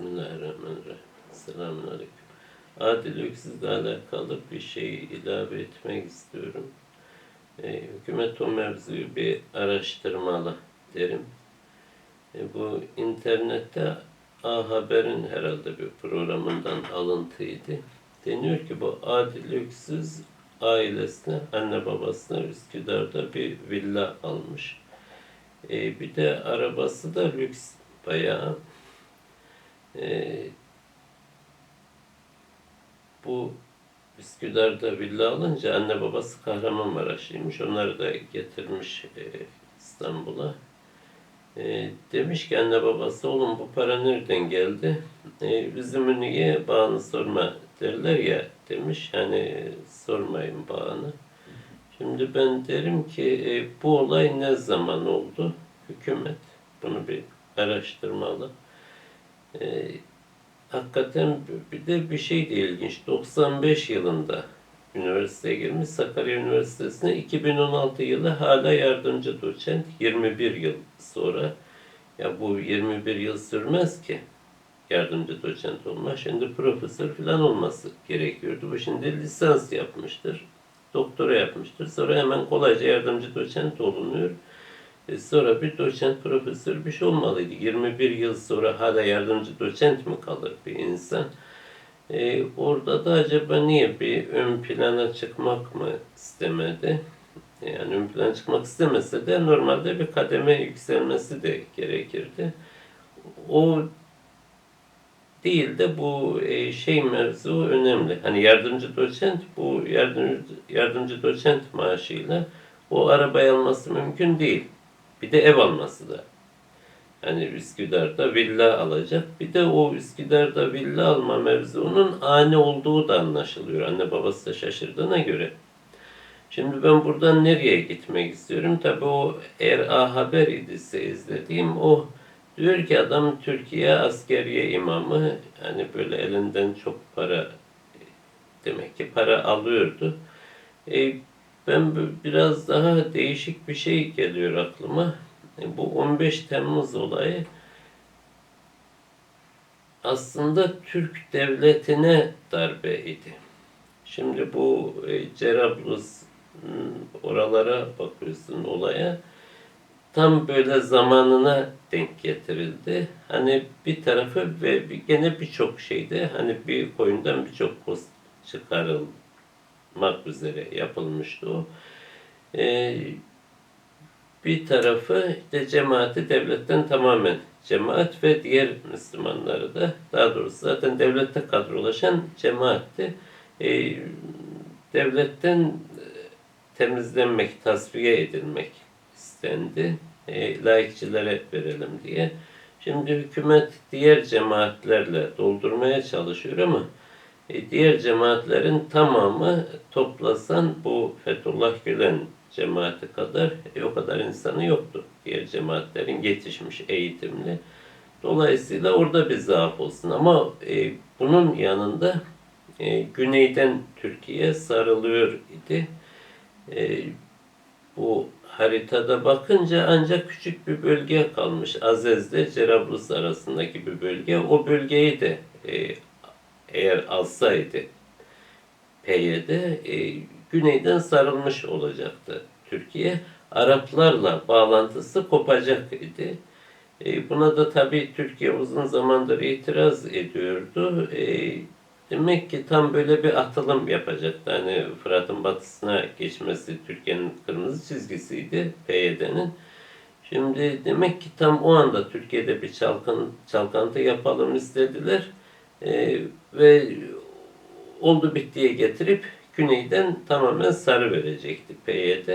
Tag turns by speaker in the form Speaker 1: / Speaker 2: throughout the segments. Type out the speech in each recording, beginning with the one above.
Speaker 1: Bismillahirrahmanirrahim. Selamünaleyküm. Adil Öksüz'le alakalı bir şey ilave etmek istiyorum. E, hükümet o mevzuyu bir araştırmalı derim. E, bu internette A Haber'in herhalde bir programından alıntıydı. Deniyor ki bu Adil Öksüz ailesine, anne babasına Üsküdar'da bir villa almış. E, bir de arabası da lüks bayağı. E, bu Üsküdar'da villa alınca anne babası Kahramanmaraşlıymış. Onları da getirmiş e, İstanbul'a. E, demiş ki anne babası oğlum bu para nereden geldi? E, üzümü niye bağını sorma derler ya demiş. Yani sormayın bağını. Şimdi ben derim ki e, bu olay ne zaman oldu? Hükümet bunu bir araştırmalı. E, hakikaten bir de bir şey de ilginç. 95 yılında üniversiteye girmiş. Sakarya Üniversitesi'ne 2016 yılı hala yardımcı doçent. 21 yıl sonra. Ya bu 21 yıl sürmez ki yardımcı doçent olma. Şimdi profesör falan olması gerekiyordu. Bu şimdi lisans yapmıştır. Doktora yapmıştır. Sonra hemen kolayca yardımcı doçent olunuyor. E sonra bir doçent profesör bir şey olmalıydı. 21 yıl sonra hala yardımcı doçent mi kalır bir insan? E, orada da acaba niye bir ön plana çıkmak mı istemedi? Yani ön plana çıkmak istemese de normalde bir kademe yükselmesi de gerekirdi. O değil de bu e, şey mevzu önemli. Hani yardımcı doçent bu yardımcı, yardımcı doçent maaşıyla o arabayı alması mümkün değil. Bir de ev alması da. Yani Üsküdar'da villa alacak. Bir de o Üsküdar'da villa alma mevzunun ani olduğu da anlaşılıyor. Anne babası da şaşırdığına göre. Şimdi ben buradan nereye gitmek istiyorum? Tabii o eğer A Haber idiyse izlediğim o diyor ki adam Türkiye askeriye imamı hani böyle elinden çok para demek ki para alıyordu. E, ben biraz daha değişik bir şey geliyor aklıma. E, bu 15 Temmuz olayı aslında Türk devletine darbe idi. Şimdi bu e, Cerablus oralara bakıyorsun olaya tam böyle zamanına denk getirildi. Hani bir tarafı ve gene birçok şeyde hani bir koyundan birçok post çıkarılmak üzere yapılmıştı o. Ee, bir tarafı işte cemaati devletten tamamen cemaat ve diğer Müslümanları da daha doğrusu zaten devlette kadrolaşan cemaatti. Ee, devletten temizlenmek, tasfiye edilmek istendi. E, laikçilere verelim diye. Şimdi hükümet diğer cemaatlerle doldurmaya çalışıyor ama e, diğer cemaatlerin tamamı toplasan bu Fethullah Gülen cemaati kadar e, o kadar insanı yoktu. Diğer cemaatlerin yetişmiş, eğitimli. Dolayısıyla orada bir zaaf olsun. Ama e, bunun yanında e, güneyden Türkiye sarılıyor idi. E, bu haritada bakınca ancak küçük bir bölge kalmış. Azez'de Cerablus arasındaki bir bölge. O bölgeyi de e, eğer alsaydı PYD e, güneyden sarılmış olacaktı Türkiye. Araplarla bağlantısı kopacak idi. E, buna da tabii Türkiye uzun zamandır itiraz ediyordu. E, Demek ki tam böyle bir atılım yapacaktı. Hani Fırat'ın batısına geçmesi Türkiye'nin kırmızı çizgisiydi PYD'nin. Şimdi demek ki tam o anda Türkiye'de bir çalkantı yapalım istediler. Ee, ve oldu bittiye getirip güneyden tamamen sarı verecekti PYD.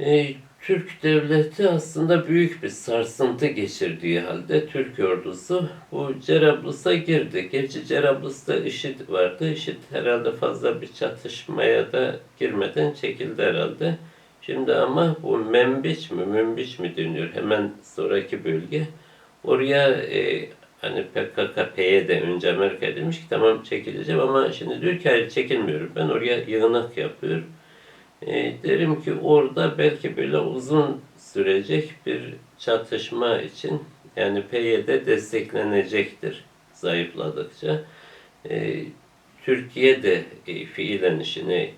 Speaker 1: Ee, Türk devleti aslında büyük bir sarsıntı geçirdiği halde Türk ordusu bu Cerablus'a girdi. Gerçi Cerablus'ta IŞİD vardı. IŞİD herhalde fazla bir çatışmaya da girmeden çekildi herhalde. Şimdi ama bu Membiç mi, Mümbiç mi deniyor hemen sonraki bölge. Oraya e, hani PKK, PYD önce Amerika demiş ki tamam çekileceğim ama şimdi diyor çekilmiyorum. Ben oraya yığınak yapıyorum. E, derim ki orada belki böyle uzun sürecek bir çatışma için Yani PYD desteklenecektir zayıfladıkça. E, Türkiye de e, fiilen işine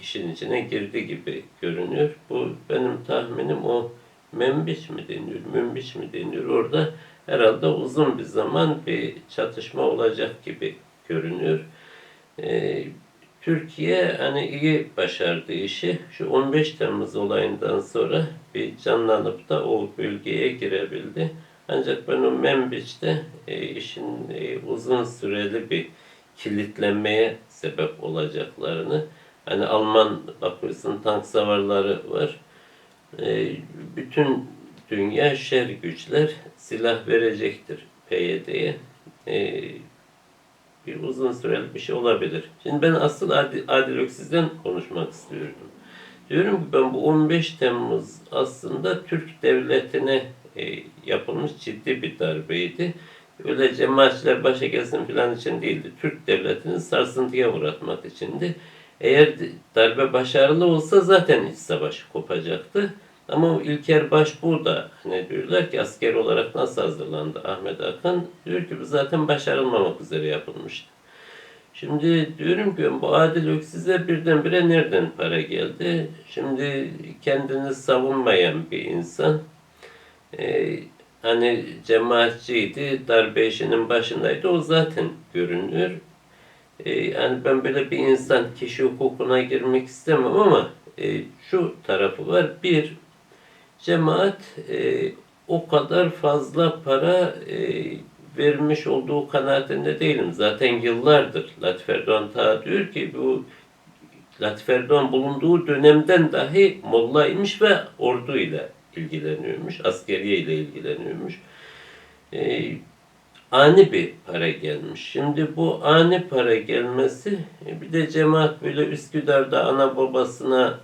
Speaker 1: işin içine girdi gibi görünüyor. Bu benim tahminim o Membiç mi deniyor, Mümbiç mi deniyor? Orada herhalde uzun bir zaman bir çatışma olacak gibi görünüyor. Ee, Türkiye hani iyi başardı işi. Şu 15 Temmuz olayından sonra bir canlanıp da o bölgeye girebildi. Ancak ben o Membiç'te e, işin e, uzun süreli bir kilitlenmeye sebep olacaklarını hani Alman bakıyorsun tank savarları var. E, bütün dünya şer güçler silah verecektir PYD'ye. E, bir uzun süreli bir şey olabilir. Şimdi ben asıl Adil, Adil Öksüz'den konuşmak istiyorum. Diyorum ki ben bu 15 Temmuz aslında Türk devletine e, yapılmış ciddi bir darbeydi. Öyle cemaatçiler başa gelsin falan için değildi. Türk devletini sarsıntıya uğratmak içindi. Eğer darbe başarılı olsa zaten iç savaş kopacaktı. Ama İlker Başbuğ da hani diyorlar ki asker olarak nasıl hazırlandı Ahmet Hakan? Diyor ki bu zaten başarılmamak üzere yapılmıştı. Şimdi diyorum ki bu Adil Öksüz'e birdenbire nereden para geldi? Şimdi kendini savunmayan bir insan. Ee, hani cemaatçiydi, darbe işinin başındaydı. O zaten görünüyor. Ee, yani ben böyle bir insan kişi hukukuna girmek istemem ama e, şu tarafı var. Bir, cemaat e, o kadar fazla para e, vermiş olduğu kanaatinde değilim. Zaten yıllardır Latif Erdoğan ta diyor ki bu Latif Erdoğan bulunduğu dönemden dahi mollaymış ve orduyla ilgileniyormuş, askeriye ile ilgileniyormuş. E, ani bir para gelmiş. Şimdi bu ani para gelmesi e, bir de cemaat böyle Üsküdar'da ana babasına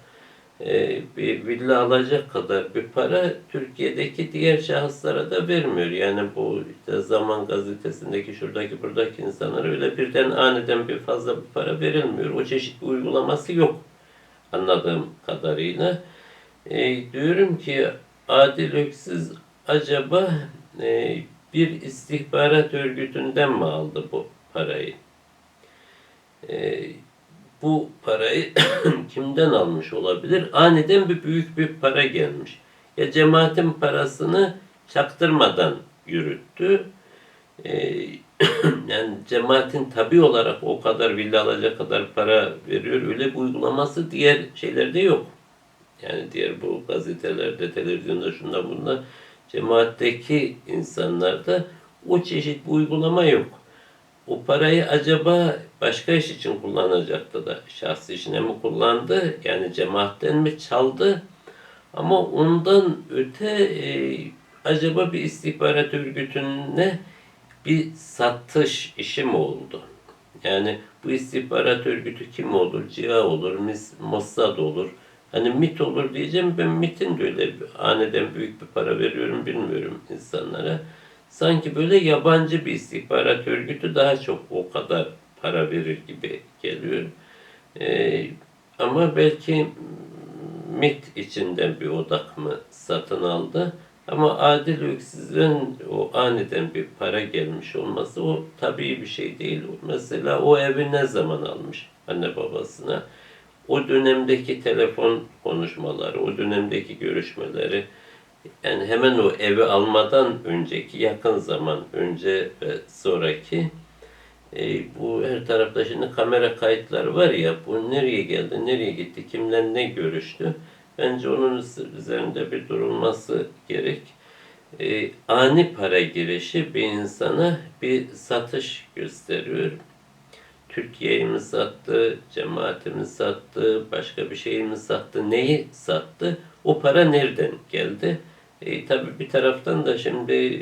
Speaker 1: villa alacak kadar bir para Türkiye'deki diğer şahıslara da vermiyor. Yani bu işte Zaman Gazetesi'ndeki şuradaki buradaki insanlara öyle birden aniden bir fazla bir para verilmiyor. O çeşit bir uygulaması yok anladığım kadarıyla. E, diyorum ki Adil Öksüz acaba e, bir istihbarat örgütünden mi aldı bu parayı? E, bu parayı kimden almış olabilir? Aniden bir büyük bir para gelmiş. Ya cemaatin parasını çaktırmadan yürüttü. Ee, yani cemaatin tabi olarak o kadar villa alacak kadar para veriyor. Öyle bir uygulaması diğer şeylerde yok. Yani diğer bu gazetelerde, televizyonda, şunda bunda cemaatteki insanlarda o çeşit bir uygulama yok o parayı acaba başka iş için kullanacaktı da şahsi işine mi kullandı? Yani cemaatten mi çaldı? Ama ondan öte e, acaba bir istihbarat örgütüne bir satış işi mi oldu? Yani bu istihbarat örgütü kim olur? CIA olur, Mossad olur. Hani MIT olur diyeceğim. Ben MIT'in de öyle aniden büyük bir para veriyorum bilmiyorum insanlara sanki böyle yabancı bir istihbarat örgütü daha çok o kadar para verir gibi geliyor. Ee, ama belki MIT içinden bir odak mı satın aldı. Ama Adil Öksüz'ün o aniden bir para gelmiş olması o tabii bir şey değil. Mesela o evi ne zaman almış anne babasına? O dönemdeki telefon konuşmaları, o dönemdeki görüşmeleri, yani hemen o evi almadan önceki yakın zaman önce ve sonraki e, bu her tarafta şimdi kamera kayıtları var ya bu nereye geldi, nereye gitti, kimle ne görüştü. Bence onun üzerinde bir durulması gerek. E, ani para girişi bir insana bir satış gösteriyor. Türkiye'yi mi sattı, cemaati mi sattı, başka bir şey mi sattı, neyi sattı? O para nereden geldi? E, tabii bir taraftan da şimdi e,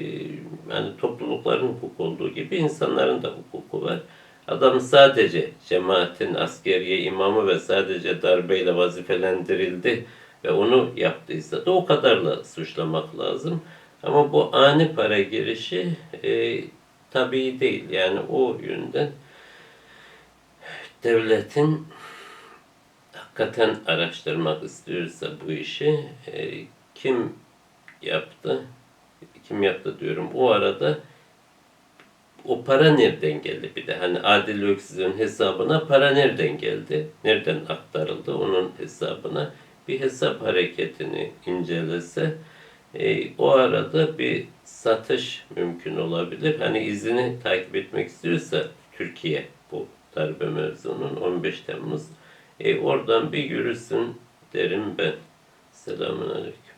Speaker 1: yani toplulukların hukuk olduğu gibi insanların da hukuku var. Adam sadece cemaatin askeriye imamı ve sadece darbeyle vazifelendirildi ve onu yaptıysa da o kadarla suçlamak lazım. Ama bu ani para girişi e, tabii değil. Yani o yönden devletin hakikaten araştırmak istiyorsa bu işi e, kim yaptı, kim yaptı diyorum. O arada o para nereden geldi bir de hani Adil Öksüz'ün hesabına para nereden geldi? Nereden aktarıldı onun hesabına? Bir hesap hareketini incelese e, o arada bir satış mümkün olabilir. Hani izini takip etmek istiyorsa Türkiye bu darbe mevzunun 15 Temmuz e, oradan bir yürüsün derim ben. Selamun Aleyküm.